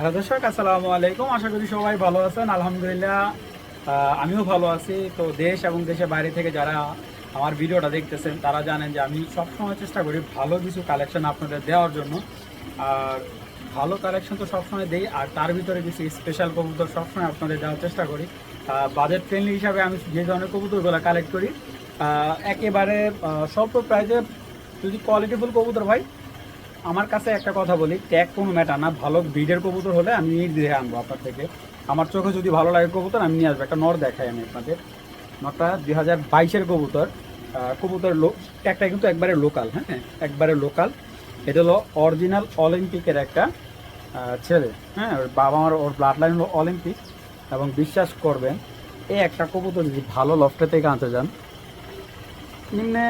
Hello দর্শক, আসসালামু আলাইকুম। আশা করি সবাই ভালো আছেন। আলহামদুলিল্লাহ আমিও ভালো আছি। তো দেশ এবং দেশের বাইরে থেকে যারা আমার ভিডিওটা দেখতেছেন, তারা জানেন যে আমি সবসময় চেষ্টা করি ভালো কিছু কালেকশন আপনাদের দেওয়ার জন্য। আর ভালো কালেকশন তো সবসময় দেই, আর তার ভিতরে কিছু স্পেশাল কবুতর সবসময় আপনাদের দেওয়ার চেষ্টা করি। বাজেট ফ্রেন্ডলি হিসাবে আমি যে ধরনের কবুতরগুলো কালেক্ট করি একেবারে স্বল্প প্রাইজে যদি কোয়ালিটিফুল কবুতর ভাই আমার কাছে একটা কথা বলি, ট্যাগ কোনো ম্যাটার না। ভালো ব্রিডের কবুতর হলে আমি নির্দ্বিধে আনব আপনার থেকে। আমার চোখে যদি ভালো লাগে কবুতর, আমি নিয়ে আসব। একটা নর দেখাই আমি আপনাদের। নরটা দুই হাজার বাইশের কবুতর। কবুতর লো ট্যাগটা কিন্তু একবারে লোকাল হ্যাঁ? একবারে লোকাল এটা হলো অরিজিনাল অলিম্পিকের একটা ছেলে হ্যাঁ? ওর বাবা আমার ওর ব্লাড লাইন হলো অলিম্পিক এবং বিশ্বাস করবেন এই একটা কবুতর যদি ভালো লফটে থেকে আনতে যান, নিম্নে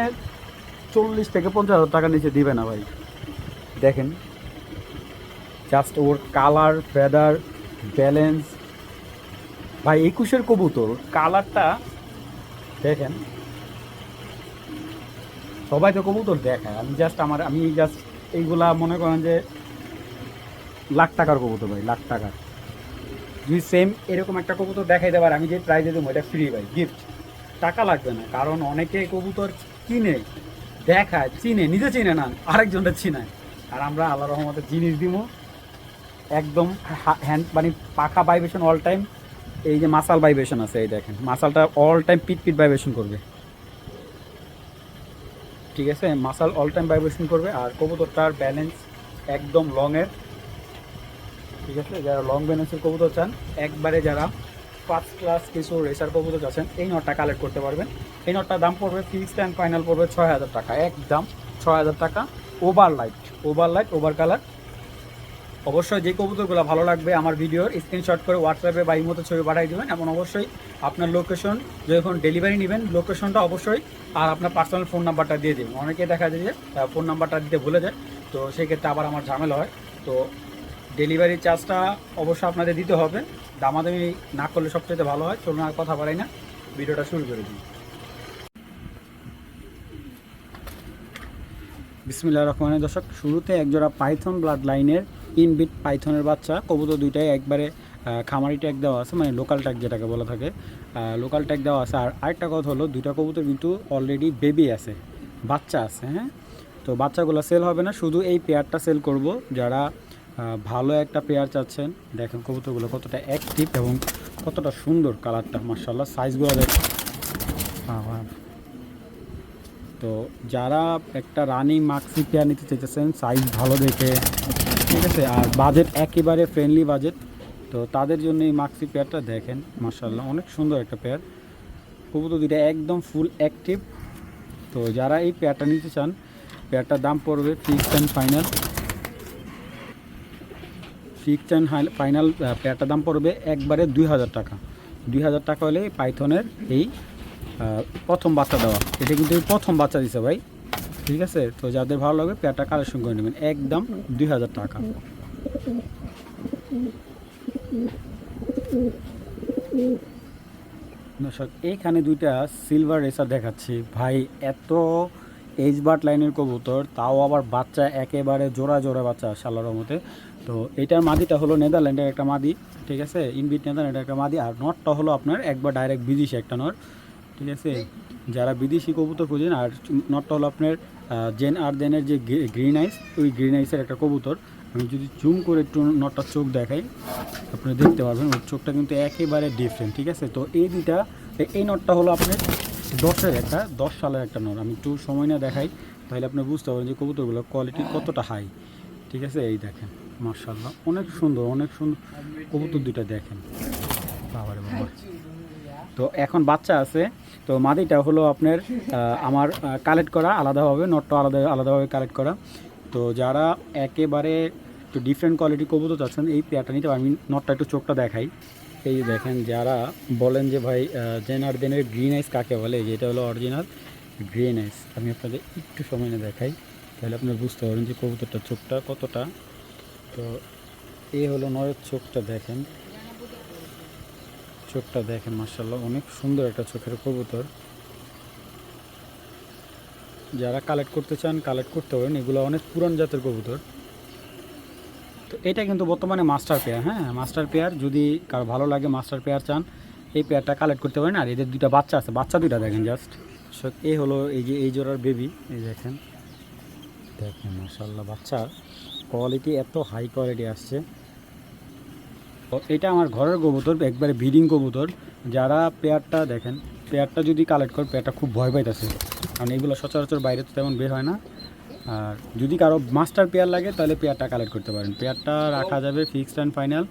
চল্লিশ থেকে পঞ্চাশ হাজার টাকা নিচে দিবে না ভাই। দেখেন। জাস্ট ওর কালার ফেদার ব্যালেন্স ভাই, একুশের কবুতর কালারটা দেখেন। সবাই তো কবুতর দেখায় আমি জাস্ট আমার আমি জাস্ট এইগুলা মনে করেন যে লাখ টাকার কবুতর ভাই, লাখ টাকার। যদি সেম এরকম একটা কবুতর দেখাই দেবার আমি যে প্রাইজে দেবো, এটা ফ্রি ভাই গিফট টাকা লাগবে না, কারণ অনেকে কবুতর কিনে, দেখায়, চিনে, নিজে চিনে না, আরেকজনটা চিনায়। আর আমরা আল্লাহ রহমতের জিনিস দিব একদম হ্যান্ড মানে পাখা ভাইব্রেশন অল টাইম এই যে মাসাল ভাইব্রেশন আছে, এই দেখেন। মাসালটা অল টাইম পিট পিট ভাইব্রেশন করবে। ঠিক আছে? মাসাল অল টাইম ভাইব্রেশন করবে। আর কবুতরটার ব্যালেন্স একদম লংয়ের ঠিক আছে? যারা লং ব্যালেন্সের কবুতর চান, একবারে যারা ফার্স্ট ক্লাস কিছু রেসার কবুতর আছেন এই নটটা কালেক্ট করতে পারবেন। এই নটটার দাম পড়বে ফিক্সড অ্যান্ড ফাইনাল পড়বে ছয় হাজার টাকা। একদম ছয় হাজার টাকা। Over light over light over colour অবশ্যই যে কবুতরগুলো ভালো লাগবে আমার ভিডিওর স্ক্রিনশট করে হোয়াটসঅ্যাপে বা ইমোতে ছবি পাঠিয়ে দেবেন এবং অবশ্যই আপনার লোকেশন যখন ডেলিভারি নেবেন লোকেশনটা অবশ্যই আর আপনার পার্সোনাল ফোন নাম্বারটা দিয়ে দেবেন। অনেকে দেখা যায় যে ফোন নাম্বারটা দিতে ভুলে যায়, তো সেক্ষেত্রে আবার আমার ঝামেলা হয়। তো ডেলিভারি চার্জটা অবশ্যই আপনাদের দিতে হবে। দামাদামি না করলে সবচেয়ে ভালো হয়। চলুন আর কথা বাড়াই না। ভিডিওটা শুরু করে দিই। বিসমিল্লা রহমানের দর্শক, শুরুতে একজোড়া পাইথন ব্লাড লাইনের ইনবিট পাইথনের বাচ্চা। কবুতর দুইটাই একবারে খামারি ট্যাগ দেওয়া আছে মানে লোকাল ট্যাগ যেটাকে বলা থাকে। লোকাল ট্যাগ দেওয়া আছে। আর আরেকটা কথা হলো, দুইটা কবুতর কিন্তু অলরেডি বেবি আছে, বাচ্চা আছে হ্যাঁ? তো বাচ্চাগুলো সেল হবে না, শুধু এই পেয়ারটা সেল করব। যারা ভালো একটা পেয়ার চাচ্ছেন, দেখেন কবুতরগুলো কতটা অ্যাক্টিভ এবং কতটা সুন্দর কালারটা মার্শাল্লাহ সাইজগুলো দেখ হ্যাঁ হ্যাঁ তো যারা একটা রানিং মাক্সি পেয়ার নিতে চাইতেছেন সাইজ ভালো দেখে, ঠিক আছে? আর বাজেট একেবারে ফ্রেন্ডলি বাজেট তো তাদের জন্য এই মাক্সি পেয়ারটা দেখেন মার্শাল্লাহ অনেক সুন্দর একটা পেয়ার কবুতর দুইটা একদম ফুল অ্যাক্টিভ তো যারা এই পেয়ারটা নিতে চান পেয়ারটার দাম পড়বে fixed and final fixed and final পেয়ারটার দাম পড়বে একবারে দুই হাজার টাকা। দুই হাজার টাকা হলে পাইথনের এই প্রথম বাচ্চা দেওয়া। এটা কিন্তু প্রথম বাচ্চা দিছে ভাই। ঠিক আছে? তো যাদের ভালো লাগবে, পেয়ারটা কালেকশন করে নেবেন। একদম দুই হাজার টাকা। দর্শক এইখানে দুইটা সিলভার রেসার দেখাচ্ছি। ভাই, এত এইচ বার্ট লাইনের কবুতর, তাও আবার বাচ্চা একেবারে জোড়া জোড়া বাচ্চা, শালার মতে তো এটার মাদিটা হলো নেদারল্যান্ডের একটা মাদি, ঠিক আছে? ইনবিট নেদারল্যান্ডের একটা মাদি, আর নটটা হলো আপনার একবার ডাইরেক্ট বিদেশি একটা নট ঠিক আছে যারা বিদেশি কবুতর খুঁজেন, আর নটটা হলো আপনার জেন আর দেনের যে গ্রিন আইস ওই গ্রিন আইসের একটা কবুতর। আমি যদি জুম করে একটু নটটার চোখ দেখাই আপনি দেখতে পারবেন, ওর চোখটা কিন্তু একেবারে ডিফারেন্ট ঠিক আছে? তো এই দুইটা এই নটটা হলো আপনার দশের একটা, দশ সালের একটা নট আমি একটু সময় না দেখাই, তাহলে আপনি বুঝতে পারবেন যে কবুতরগুলোর কোয়ালিটি কতটা হাই ঠিক আছে? এই দেখেন মার্শাল্লাহ অনেক সুন্দর অনেক সুন্দর কবুতর দুইটা দেখেন। বাবারে বাবা তো এখন বাচ্চা আছে তো মাদিটা হলো আপনার আমার কালেক্ট করা আলাদাভাবে নটটা আলাদা আলাদাভাবে কালেক্ট করা। তো যারা একেবারে একটু ডিফারেন্ট কোয়ালিটি কবুতর চাচ্ছেন, এই পেয়ারটা নিতে আমি নটটা একটু চোখটা দেখাই। এই দেখেন, যারা বলেন যে ভাই জেনার দেনের গ্রিন আইস কাকে বলে যেটা হলো অরিজিনাল গ্রিন আইস আমি আপনাদের একটু সময় নিয়ে দেখাই, তাহলে আপনারা বুঝতে পারবেন যে কবুতরটার চোখটা কতটা। তো এই হলো নরের চোখটা দেখেন। চোখটা দেখেন মার্শাল্লাহ অনেক সুন্দর একটা চোখের কবুতর। যারা কালেক্ট করতে চান কালেক্ট করতে পারেন। এগুলো অনেক পুরান জাতের কবুতর। তো এটা কিন্তু বর্তমানে মাস্টার পেয়ার হ্যাঁ? মাস্টার পেয়ার যদি কারও ভালো লাগে মাস্টার পেয়ার চান, এই পেয়ারটা কালেক্ট করতে পারেন। আর এদের দুটা বাচ্চা আছে, বাচ্চা দুইটা দেখেন জাস্ট এই হলো এই যে, এই জোড়ার বেবি এই দেখেন। দেখেন মাসাল্লাহ বাচ্চার কোয়ালিটি এত হাই কোয়ালিটি আসছে। এটা আমার ঘরের কবুতর, একবারে ব্রিডিং কবুতর। যারা পেয়ারটা দেখেন, পেয়ারটা যদি কালেক্ট করে পেয়ারটা খুব ভয় পাইতেছে। কারণ এগুলো সচরাচর বাইরে তো তেমন বের হয় না। আর যদি কারও মাস্টার পেয়ার লাগে, তাহলে পেয়ারটা কালেক্ট করতে পারেন। পেয়ারটা রাখা যাবে ফিক্সড অ্যান্ড ফাইনাল।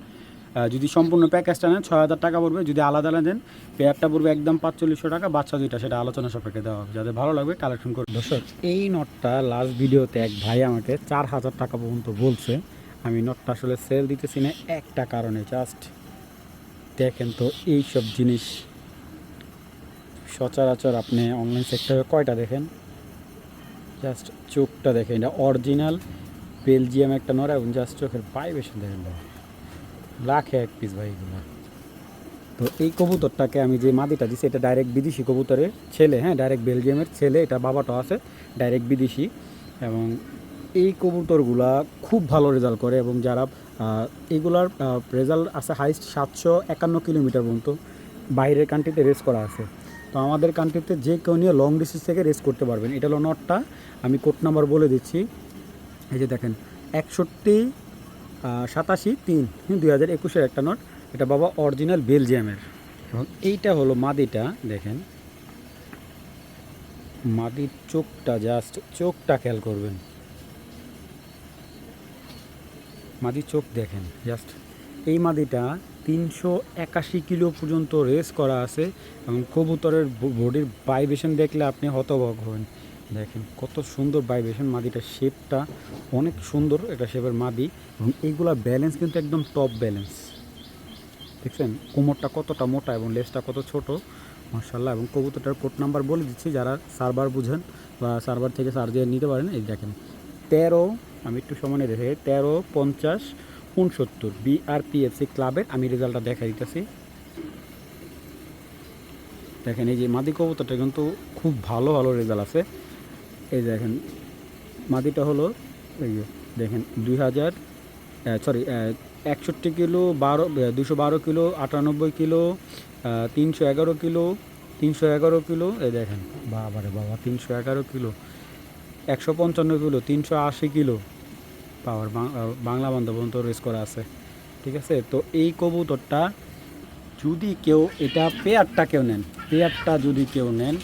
যদি সম্পূর্ণ প্যাকেজটা নেন, ছয় হাজার টাকা পড়বে। যদি আলাদা আলাদা দেন, পেয়ারটা পড়বে একদম পাঁচচল্লিশশো টাকা, বাচ্চা দুইটা, সেটা আলোচনা সাপেক্ষে দেওয়া হবে। যাদের ভালো লাগবে, কালেকশন করবে দর্শক, এই নটটা লাস্ট ভিডিওতে এক ভাই আমাকে চার হাজার টাকা পর্যন্ত বলছে। আমি নটটা আসলে সেল দিতেছি না, একটা কারণে জাস্ট দেখেন তো এই সব জিনিস। সচরাচর আপনি অনলাইন সেক্টরে কয়টা দেখেন? জাস্ট চোখটা দেখেন, এটা অরিজিনাল বেলজিয়াম একটা নড়া এবং জাস্ট চোখের পায়ে বেশি দেখেন। লাখে এক পিস ভাই এগুলো। তো এই কবুতরটাকে আমি যে মাদিটা দিছি, এটা ডাইরেক্ট বিদেশি কবুতরের ছেলে হ্যাঁ ডাইরেক্ট বেলজিয়ামের ছেলে, এটা বাবাটা আছে ডাইরেক্ট বিদেশি এবং এই কবুতরগুলা খুব ভালো রেজাল্ট করে এবং যারা এগুলার রেজাল্ট আছে হাইস্ট সাতশো একান্ন কিলোমিটার পর্যন্ত বাইরের কান্ট্রিতে রেস করা আছে। তো আমাদের কান্ট্রিতে যে কেউ নিয়ে লং ডিস্টেন্স থেকে রেস করতে পারবেন, এটা হলো নটটা আমি কোড নাম্বার বলে দিচ্ছি। এই যে দেখেন, একষট্টি সাতাশি, তিন দুই হাজার একুশের একটা নট এটা বাবা অরিজিনাল বেলজিয়ামের এবং এইটা হলো মাদিটা, দেখেন। মাদির চোখটা জাস্ট চোখটা খেয়াল করবেন। মাদির চোখ দেখেন জাস্ট এই মাদিটা তিনশো একাশি কিলো পর্যন্ত রেস করা আছে এবং কবুতরের বডির ভাইব্রেশন দেখলে আপনি হতভগ হবেন। দেখেন কত সুন্দর ভাইব্রেশন মাদিটার শেপটা অনেক সুন্দর এটা শেপের মাদি এবং এইগুলা ব্যালেন্স কিন্তু একদম টপ ব্যালেন্স দেখছেন? কোমরটা কতটা মোটা এবং লেসটা কত ছোট মার্শাল্লাহ এবং কবুতরটার কোড নাম্বার বলে দিচ্ছি, যারা সার্ভার বুঝেন বা সার্ভার থেকে সার্জে নিতে পারেন, এই দেখেন, তেরো আমি একটু সমানে দেখে তেরো, পঞ্চাশ উনসত্তর বিআরপিএফসি ক্লাবের, আমি রেজাল্টটা দেখা দিতেছি। দেখেন, এই যে মাদি কবুতরটা কিন্তু খুব ভালো ভালো রেজাল্ট আছে। এই দেখেন, মাদিটা হলো, এই যে দেখেন, দুই হাজার সরি একষট্টি কিলো, বারো দুশো বারো কিলো, আটানব্বই কিলো তিনশো এগারো কিলো, তিনশো এগারো কিলো, এই দেখেন, বাবারে বাবা, তিনশো এগারো কিলো। একশো পঞ্চান্ন কিলো তিনশো আশি কিলো পাওয়ার বাংলা বান্ধব পর্যন্ত রেস করা আছে, ঠিক আছে? তো এই কবুতরটা যদি কেউ, এটা পেয়ারটা কেউ নেন পেয়ারটা যদি কেউ নেন,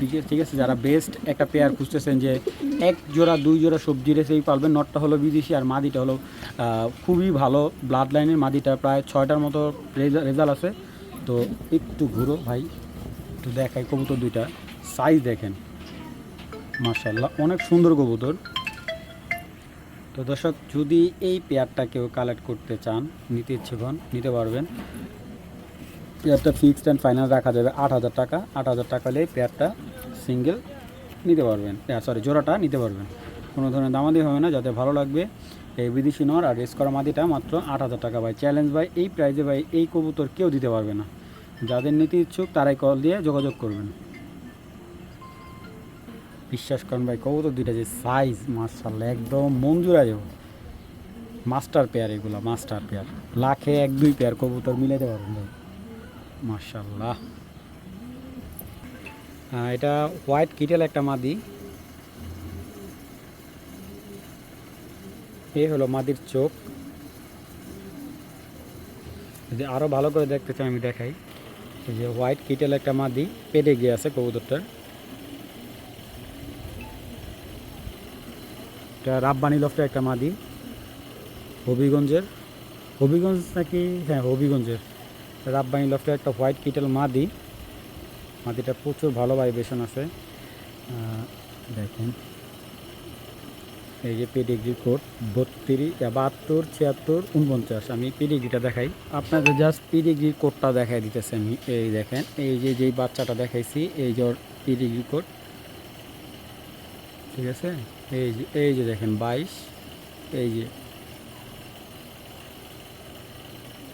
ঠিক আছে- যারা বেস্ট একটা পেয়ার খুঁজতেছেন যে এক জোড়া, দুই জোড়া সবজি রেসেই পালবেন, নটটা হলো বিদেশি আর মাদিটা হলো খুবই ভালো ব্লাড লাইনের মাদিটা, প্রায় ছয়টার মতো রেজাল্ট আছে। তো একটু ঘুরো ভাই, একটু দেখাই কবুতর দুইটা সাইজ দেখেন। মার্শাল্লাহ অনেক সুন্দর কবুতর। তো দর্শক, যদি এই পেয়ারটা কেউ কালেক্ট করতে চান, নিতে ইচ্ছুক হন নিতে পারবেন। পেয়ারটা ফিক্সড অ্যান্ড ফাইনাল রাখা যাবে আট হাজার টাকা। আট হাজার টাকা হলে পেয়ারটা সিঙ্গেল নিতে পারবেন। সরি জোড়াটা নিতে পারবেন। কোনো ধরনের দামাদি হবে না, যাতে ভালো লাগবে। এই বিদেশি নর আর রেস করা মাদিটা মাত্র আট হাজার টাকা। ভাই চ্যালেঞ্জ ভাই, এই প্রাইজে ভাই, এই কবুতর কেউ দিতে পারবে না। যাদের নিতে ইচ্ছুক, তারাই কল দিয়ে যোগাযোগ করবেন। বিশ্বাস করেন ভাই, কবুতর দুইটা যে সাইজ মার্শাল্লাহ একদম জুড়াই যাব মাস্টার পেয়ার এগুলো মাস্টার পেয়ার লাখে এক, দুই পেয়ার কবুতর মিলাইতে পারবেন ভাই। মার্শাল্লাহ এটা হোয়াইট কিটেল একটা মাদি। এই হলো মাদির চোখ। যদি আরও ভালো করে দেখতে চাই, আমি দেখাই। যে হোয়াইট কিটেল একটা মাদি পেটে গিয়ে আছে কবুতরটার। এটা রাব্বানি লফটের একটা মাদি, হবিগঞ্জের। হবিগঞ্জ নাকি? হ্যাঁ হবিগঞ্জের। রাব্বানি লফটের একটা হোয়াইট কিটেল মাদি। মাদিটা প্রচুর ভালো ভাইব্রেশন আছে। দেখেন। এই যে পেডিগ্রি কোড বত্রিশ বাহাত্তর, ছিয়াত্তর উনপঞ্চাশ আমি পেডিগ্রিটা দেখাই। আপনাদের জাস্ট পেডিগ্রি কোডটা দেখাই দিতেছে আমি। এই দেখেন, এই যে যেই বাচ্চাটা দেখাইছি, এই যে পেডিগ্রি কোড ঠিক আছে? এই যে এই যে দেখেন বাইশ, এই যে।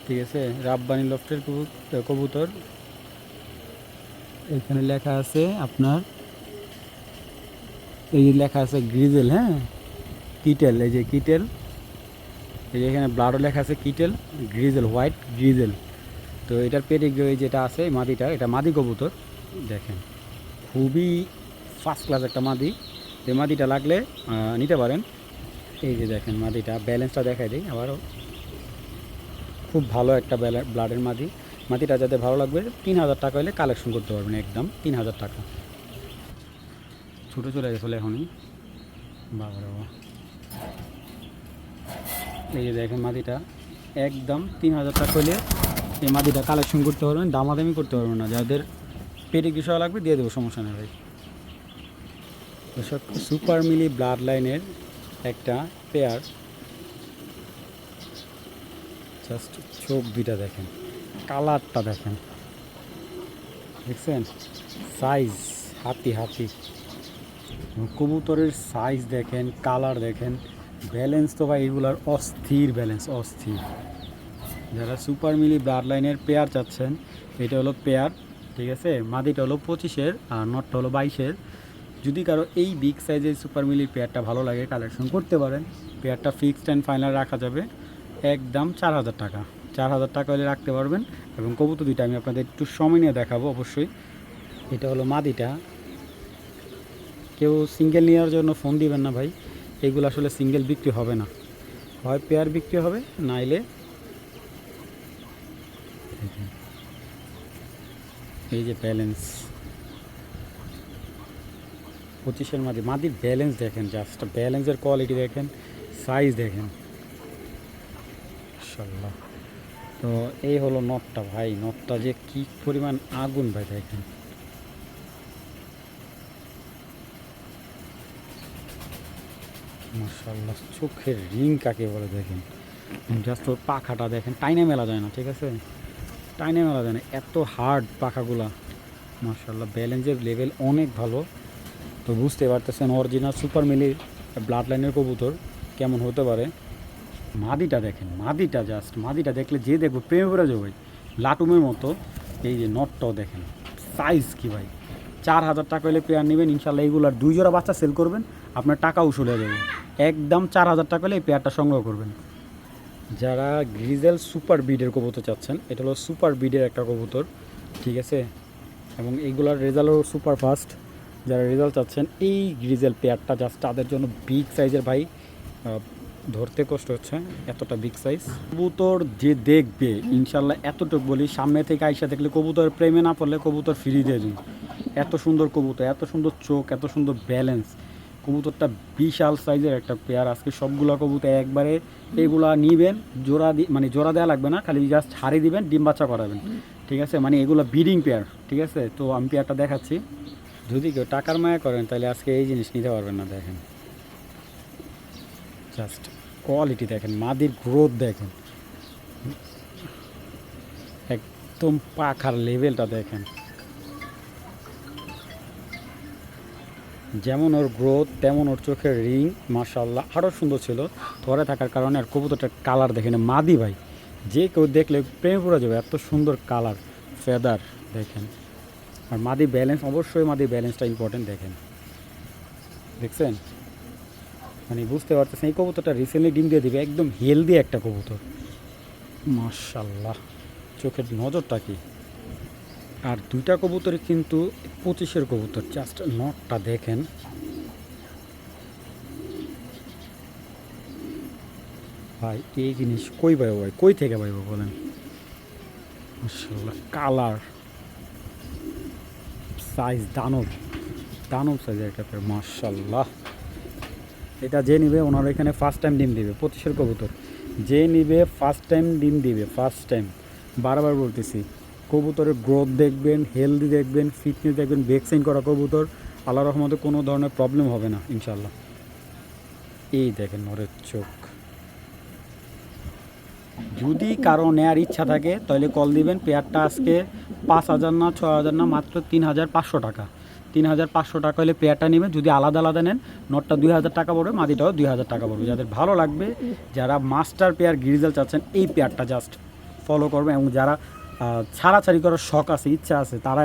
ঠিক আছে? রাব্বানি লফটের কবু- কবুতর। এখানে লেখা আছে আপনার, এই যে লেখা আছে গ্রিজেল হ্যাঁ? কিটেল, এই যে কিটেল। এই যে এখানে ব্লাডও লেখা আছে কিটেল, গ্রিজেল, হোয়াইট গ্রিজেল। তো এটার পেডিগ্রি যেটা আছে মাদিটা, এটা মাদি কবুতর। দেখেন, খুবই ফার্স্ট ক্লাস একটা মাদি। এই মাদিটা লাগলে নিতে পারেন। এই যে দেখেন মাদিটা ব্যালেন্সটা দেখাই দিই আবারও। খুব ভালো একটা ব্লাডের মাদি মাদিটা যাতে ভালো লাগবে, তিন হাজার টাকা হলে কালেকশন করতে পারবেন একদম, তিন হাজার টাকা। ছোটো চলে গেছিল এখনই। বাবা বাবা। এই যে দেখেন মাদিটা একদম তিন হাজার টাকা হলে এই মাদিটা কালেকশন করতে পারবেন, দামাদামি করতে পারবেন না। যাদের পেটে কিছু লাগবে, দিয়ে দেবো, সমস্যা নেই ভাই। দর্শক, সুপার মিলি ব্লাড লাইনের একটা পেয়ার জাস্ট চোখ দুইটা দেখেন, কালারটা দেখেন। দেখছেন? সাইজ হাতি হাতি। কবুতরের সাইজ দেখেন কালার দেখেন। ব্যালেন্স তো ভাই এগুলার অস্থির ব্যালেন্স অস্থির। যারা সুপার মিলি ব্লাড লাইনের পেয়ার চাচ্ছেন, এটা হলো পেয়ার ঠিক আছে? মাদিটা হলো পঁচিশের আর নটটা হলো বাইশের। যদি কারও এই বিগ সাইজের সুপার মিলির পেয়ারটা ভালো লাগে কালেকশন করতে পারেন। পেয়ারটা ফিক্সড অ্যান্ড ফাইনাল রাখা যাবে, একদম চার হাজার টাকা। চার হাজার টাকা হলে রাখতে পারবেন। এবং কবুতর দুইটা আমি আপনাদের একটু সময় নিয়ে দেখাবো অবশ্যই। এটা হলো মাদিটা। কেউ সিঙ্গেল নেওয়ার জন্য ফোন দিবেন না ভাই। এগুলো আসলে সিঙ্গেল বিক্রি হবে না। হয় পেয়ার বিক্রি হবে, নাইলে এই যে ব্যালেন্স পঁচিশের মাদি মাদির ব্যালেন্স দেখেন জাস্ট ব্যালেন্সের কোয়ালিটি দেখেন সাইজ দেখেন। তো এই হলো নটটা ভাই নটটা যে কি পরিমাণ আগুন ভাই দেখেন। মাশাআল্লাহ, চোখের রিং কাকে বলে দেখেন। জাস্ট ওর পাখাটা দেখেন, টাইনে মেলা যায় না, ঠিক আছে? টাইনে মেলা যায় না, এত হার্ড পাখাগুলা। মাশাআল্লাহ ব্যালেন্সের লেভেল অনেক ভালো। তো বুঝতে পারতেছেন অরিজিনাল সুপার মিলির ব্লাড লাইনের কবুতর কেমন হতে পারে। মাদিটা দেখেন, মাদিটা জাস্ট মাদিটা দেখলে যে দেখব প্রেমে পড়ে যাবে ভাই। লাটুমের মতো, এই যে নটটাও দেখেন সাইজ কি ভাই। চার হাজার টাকা হলে পেয়ার নেবেন ইনশাল্লাহ এইগুলার দুই জোড়া বাচ্চা সেল করবেন, আপনার টাকা উসুল যাবে। একদম চার হাজার টাকা হলে এই পেয়ারটা সংগ্রহ করবেন। যারা গ্রিজেল সুপার বিডের কবুতর চাচ্ছেন, এটা হলো সুপার বিডের একটা কবুতর, ঠিক আছে? এবং এইগুলার রেজাল্টও সুপার ফাস্ট যারা রেজাল্ট চাচ্ছেন, এই গ্রিজেল পেয়ারটা জাস্ট তাদের জন্য বিগ সাইজের ভাই ধরতে কষ্ট হচ্ছে, এতটা বিগ সাইজ কবুতর যে দেখবে ইনশাল্লাহ এতটুকু বলি, সামনে থেকে আইসা দেখলে কবুতরের প্রেমে না পড়লে কবুতর ফ্রি দিয়ে দিন এত সুন্দর কবুতর, এত সুন্দর চোখ, এত সুন্দর ব্যালেন্স কবুতরটা বিশাল সাইজের একটা পেয়ার আজকে সবগুলো কবুতর একবারে এগুলা নিবেন, জোড়া দি মানে জোড়া দেওয়া লাগবে না, খালি জাস্ট হারিয়ে দিবেন, ডিম বাচ্চা করাবেন। ঠিক আছে? মানে এগুলো ব্রিডিং পেয়ার ঠিক আছে? তো আমি পেয়ারটা দেখাচ্ছি। যদি কেউ টাকার মায়া করেন, তাহলে আজকে এই জিনিস নিতে পারবেন না, দেখেন। জাস্ট কোয়ালিটি দেখেন, মাদির গ্রোথ দেখেন। একদম পাখার লেভেলটা দেখেন। যেমন ওর গ্রোথ তেমন ওর চোখের রিং মার্শাল্লাহ আরও সুন্দর ছিল। ধরে থাকার কারণে আর কবুতরটার কালার দেখেন, মাদি ভাই। যে কেউ দেখলে প্রেমে পড়ে যাবে, এত সুন্দর কালার ফেদার দেখেন। আর মাদি ব্যালেন্স অবশ্যই মাদি ব্যালেন্সটা ইম্পর্টেন্ট দেখেন। দেখছেন? মানে বুঝতে পারতেছেন, এই কবুতরটা রিসেন্টলি ডিম দিয়ে দিবে, একদম হেলদি একটা কবুতর। মার্শাল্লাহ চোখের নজরটা কি? আর দুইটা কবুতরে কিন্তু পঁচিশের কবুতর জাস্ট নটটা দেখেন। ভাই, এই জিনিস কই পাইব ভাই? কই থেকে পাইব বলেন? মার্শাল্লাহ কালার সাইজ দানব। দানব সাইজের একটা পেয়ার মার্শাল্লাহ এটা যে নিবে, ওনার এখানে ফার্স্ট টাইম ডিম দিবে পঁচিশের কবুতর। যে নিবে ফার্স্ট টাইম ডিম দিবে ফার্স্ট টাইম বারবার বলতেছি, কবুতরের গ্রোথ দেখবেন হেলদি দেখবেন ফিটনেস দেখবেন ভ্যাকসিন করা কবুতর আল্লাহ রহমতে কোনো ধরনের প্রবলেম হবে না ইনশাল্লাহ এই দেখেন নরের চোখ। যদি কারও নেয়ার ইচ্ছা থাকে, তাহলে কল দিবেন। পেয়ারটা আজকে পাঁচ হাজার না ছ হাজার না, মাত্র তিন হাজার পাঁচশো টাকা। তিন হাজার পাঁচশো টাকা হলে পেয়ারটা নেবেন যদি আলাদা আলাদা নেন, নটটা দুই হাজার টাকা পড়বে মাদিটাও দুই হাজার টাকা পড়বে। যাদের ভালো লাগবে, যারা মাস্টার পেয়ার গ্রিজেল চাচ্ছেন, এই পেয়ারটা জাস্ট ফলো করবেন এবং যারা ছাড়াছাড়ি করার শখ আছে, ইচ্ছা আছে, তারা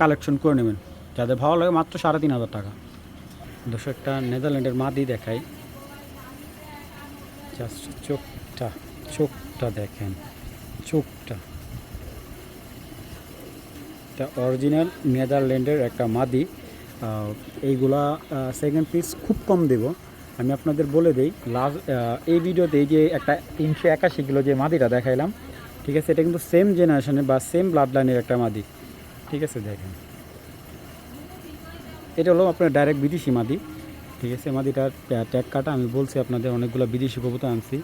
কালেকশন করে নেবেন। যাদের ভালো লাগে, মাত্র সাড়ে তিন হাজার টাকা। দর্শক একটা নেদারল্যান্ডের মাদি দেখাই। জাস্ট চোখটা চোখটা দেখেন, চোখটা। এটা অরিজিনাল নেদারল্যান্ডের একটা মাদি। এইগুলা সেকেন্ড পিস খুব কম দেব। আমি আপনাদের বলে দিই লাস্ট এই ভিডিওতে এই যে একটা তিনশো একাশি কিলো যে মাদিটা দেখাইলাম, ঠিক আছে, এটা কিন্তু সেম জেনারেশনের বা সেম ব্লাড লাইনের একটা মাদি। ঠিক আছে, দেখেন। এটা হলো আপনার ডাইরেক্ট বিদেশি মাদি। ঠিক আছে, মাদিটার ট্যাগ কাটা, আমি বলছি আপনাদের অনেকগুলো বিদেশি কবুতর আনছি।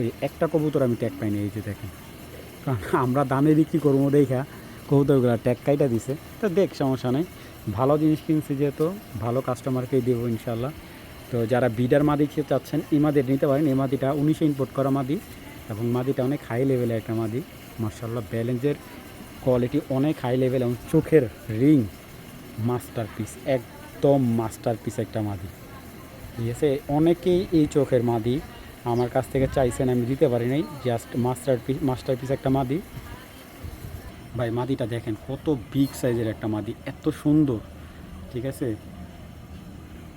ওই একটা কবুতর আমি ট্যাগ পাইনি, এই যে দেখেন। কারণ আমরা দামে বিক্রি করব, দেখা। কবুতরগুলো ট্যাগ কাইটা দিছে। তো দেখ, সমস্যা নেই। ভালো জিনিস কিনছি যেহেতু, ভালো কাস্টমারকেই দেবো ইনশাল্লাহ তো যারা বিডার মাদি খেতে চাচ্ছেন, এই মাদি নিতে পারেন। এই মাদিটা উনিশে ইম্পোর্ট করা মাদি এবং মাদিটা অনেক হাই লেভেলের একটা মাদি। মার্শাল্লাহ ব্যালেন্সের কোয়ালিটি অনেক হাই লেভেল এবং চোখের রিং মাস্টার পিস একদম মাস্টার পিস একটা মাদি। ঠিক আছে? অনেকেই এই চোখের মাদি আমার কাছ থেকে চাইছেন, আমি দিতে পারি নাই। জাস্ট মাস্টার পিস একটা মাদি। ভাই, মাদিটা দেখেন, কত বিগ সাইজের একটা মাদি, এত সুন্দর, ঠিক আছে?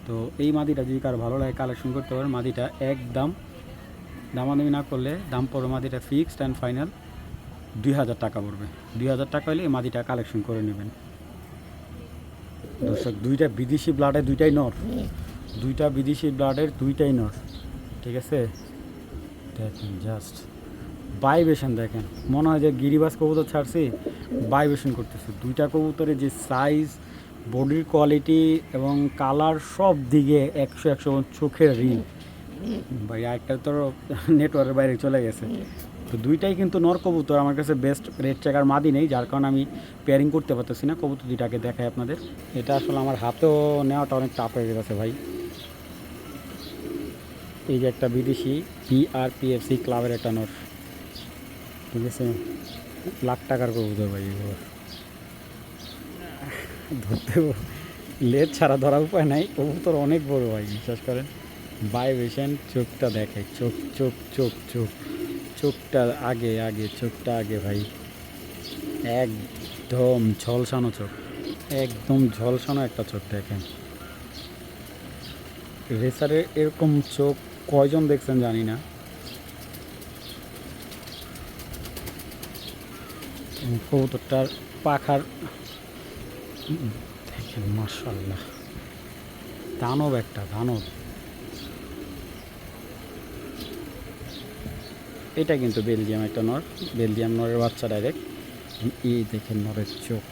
তো এই মাদিটা যদি কারও ভালো লাগে কালেকশন করতে পারেন। মাদিটা একদম দামাদামি না করলে দাম পড়বে মাদিটা ফিক্সড অ্যান্ড ফাইনাল দুই হাজার টাকা পড়বে। দুই হাজার টাকা হলে এই মাদিটা কালেকশন করে নেবেন। দর্শক, দুইটা বিদেশি ব্লাডে দুইটাই নর। দুইটা বিদেশি ব্লাডের দুইটাই নর, ঠিক আছে? দেখেন জাস্ট বাইবেশন দেখেন। মনে হয় যে গিরিবাস কবুতর ছাড়ছি বাইবেশন করতেছে। দুইটা কবুতরের যে সাইজ বডির কোয়ালিটি এবং কালার সব দিকে একশো একশো চোখের রিল ভাই একটা তো নেটওয়ার্কের বাইরে চলে গেছে। তো দুইটাই কিন্তু নর কবুতর। আমার কাছে বেস্ট রেড চেকার মাদি নেই, যার কারণে আমি পেয়ারিং করতে পারতেছি না। কবুতর দুইটাকে দেখাই আপনাদের। এটা আসলে আমার হাতেও নেওয়াটা অনেক টাফ হয়ে গেছে ভাই। এই যে একটা বিদেশি পিআরপিএফসি ক্লাবের একটা নর। ঠিক আছে? লাখ টাকার কবুতর ভাই ধরতে লেট ছাড়া ধরার উপায় নাই। কবুতর অনেক বড় ভাই, বিশ্বাস করেন। ভাইব্রেশন চোখটা দেখে, চোখ চোখ চোখ চোখ। চোখটা আগে আগে, চোখটা আগে ভাই। একদম ঝলসানো চোখ। একদম ঝলসানো একটা চোখ দেখেন। রেসারের এরকম চোখ কয়জন দেখছেন জানি না। কবুতরটার পাখার দেখেন মার্শাল্লাহ দানব একটা, দানব। এটা কিন্তু বেলজিয়াম একটা নর। বেলজিয়াম নরের বাচ্চা ডাইরেক্ট এই দেখেন নরের চোখ।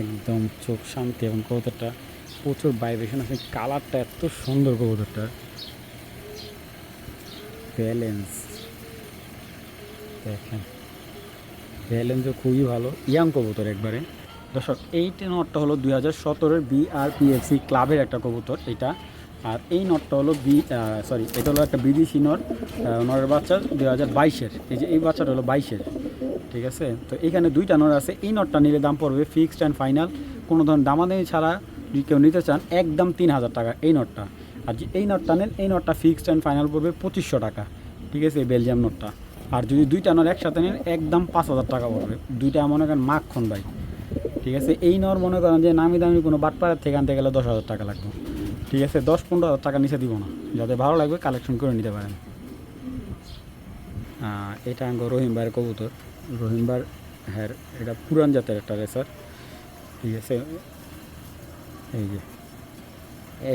একদম চোখ শান্তি এবং কবুতরটা প্রচুর ভাইব্রেশন আছে কালারটা এত সুন্দর কবুতরটা ব্যালেন্স দেখেন। ব্যালেন্সও খুবই ভালো। ইয়াং কবুতর একবারে। দর্শক এইটা নটটা হলো দুই হাজার সতেরোর বিআরপিএফসি ক্লাবের একটা কবুতর এটা। আর এই নটটা হলো বি সরি এটা হলো একটা বিদেশি নট নরের বাচ্চা দুই হাজার বাইশের। এই যে এই বাচ্চাটা হলো বাইশের, ঠিক আছে? তো এখানে দুইটা নর আছে। এই নটটা নিলে দাম পড়বে ফিক্সড অ্যান্ড ফাইনাল কোনো ধরনের দামাদামি ছাড়া যদি কেউ নিতে চান, একদম তিন হাজার টাকা এই নটটা। আর যে এই নটটা নেন, এই নটটা ফিক্সড অ্যান্ড ফাইনাল পড়বে পঁচিশশো টাকা, ঠিক আছে? এই বেলজিয়াম নটটা। আর যদি দুইটা নর একসাথে নেন, একদম পাঁচ হাজার টাকা পড়বে। দুইটা মনে করেন মাখন ভাই। ঠিক আছে? এই নর মনে করেন যে নামি দামি কোনো বাটপাড়ার থেকে আনতে গেলে দশ হাজার টাকা লাগবে। ঠিক আছে? দশ পনেরো হাজার টাকা নিচে দিব না। যাতে ভালো লাগবে কালেকশন করে নিতে পারেন। এটা আঙ্গ রহিমবার কবুতর। রহিমবার হ্যাঁ এটা পুরান জাতের একটা রেসার। ঠিক আছে? এই যে।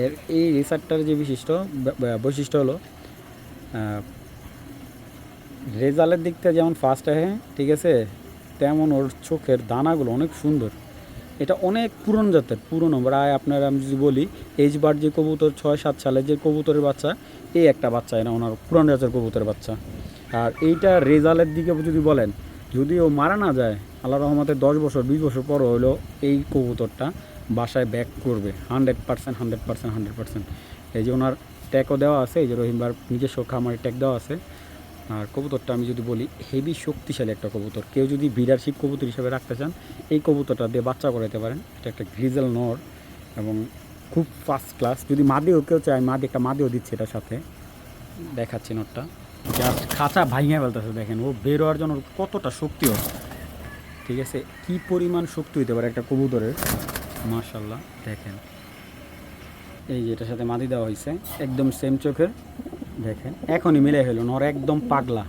এর এই রেসারটার যে বিশিষ্ট বৈশিষ্ট্য হলো আহ, দিকটা যেমন ফার্স্ট আহে ঠিক আছে তেমন ওর চোখের দানাগুলো অনেক সুন্দর। এটা অনেক পুরনো জাতের পুরনো প্রায় আপনার আমি যদি বলি এইচ বার যে কবুতর ছয় সাত সালে যে কবুতরের বাচ্চা এই একটা বাচ্চা এটা ওনার পুরনো জাতের কবুতরের বাচ্চা। আর এইটা রেজালের দিকে যদি বলেন যদি ও মারা না যায় আল্লাহ রহমতে দশ বছর বিশ বছর পর হলো এই কবুতরটা বাসায় ব্যাক করবে। Hundred percent hundred percent hundred percent এই যে ওনার ট্যাগও দেওয়া আছে এই যে রহিমবার নিজস্ব খামারের ট্যাগ দেওয়া আছে। আর কবুতরটা আমি যদি বলি হেভি শক্তিশালী একটা কবুতর। কেউ যদি বিডারশিপ কবুতর হিসেবে রাখতে চান, এই কবুতরটা দিয়ে বাচ্চা করাতে পারেন। এটা একটা গ্রিজেল নর এবং খুব ফার্স্ট ক্লাস যদি মাদেও কেউ চায়, মাদে, একটা মাদিও দিচ্ছে এটার সাথে। দেখাচ্ছি নটটা। জাস্ট খাঁচা ভাঙিয়ে ফেলতেছে, দেখেন। ও বের হওয়ার জন্য কতটা শক্তি ওর। ঠিক আছে? কি পরিমাণ শক্তি হতে পারে একটা কবুতরের? মার্শাল্লাহ দেখেন। এই যে এটার সাথে মাদি দেওয়া হয়েছে একদম সেম চোখের। দেখেন, এখনই মিলে হলো নর একদম পাগলা।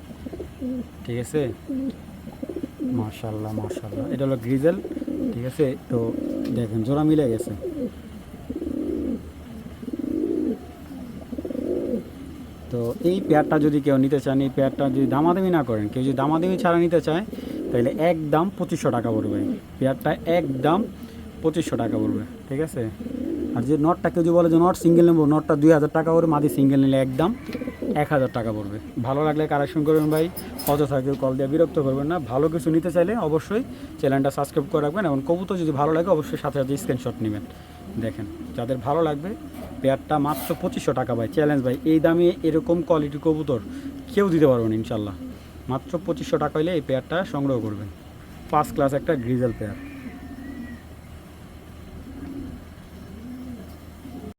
ঠিক আছে? মার্শাল্লাহ মার্শাল্লাহ এটা হলো গ্রিজেল, ঠিক আছে? তো দেখেন, জোড়া মিলে গেছে। তো এই পেয়ারটা যদি কেউ নিতে চান, এই পেয়ারটা যদি দামাদামি না করেন, কেউ যদি দামাদামি ছাড়া নিতে চায়, তাহলে একদম পঁচিশশো টাকা পড়বে। পেয়ারটা একদম পঁচিশশো টাকা পড়বে, ঠিক আছে? আর যে নটটা কেউ যদি বলে যে নট সিঙ্গেল নেব, নটটা দুই হাজার টাকা পড়বে মাদি সিঙ্গেল নিলে একদম এক হাজার টাকা পড়বে। ভালো লাগলে কারেকশন করবেন ভাই, অযথা কেউ কল দিয়ে বিরক্ত করবেন না। ভালো কিছু নিতে চাইলে অবশ্যই চ্যানেলটা সাবস্ক্রাইব করে রাখবেন এবং কবুতর যদি ভালো লাগে অবশ্যই সাথে সাথে স্ক্রিনশট নেবেন। দেখেন, যাদের ভালো লাগবে পেয়ারটা মাত্র পঁচিশশো টাকা ভাই চ্যালেঞ্জ ভাই। এই দামে এরকম কোয়ালিটির কবুতর কেউ দিতে পারবেন ইনশাল্লাহ। মাত্র পঁচিশশো টাকা হলে এই পেয়ারটা সংগ্রহ করবেন। ফার্স্ট ক্লাস একটা গ্রিজেল পেয়ার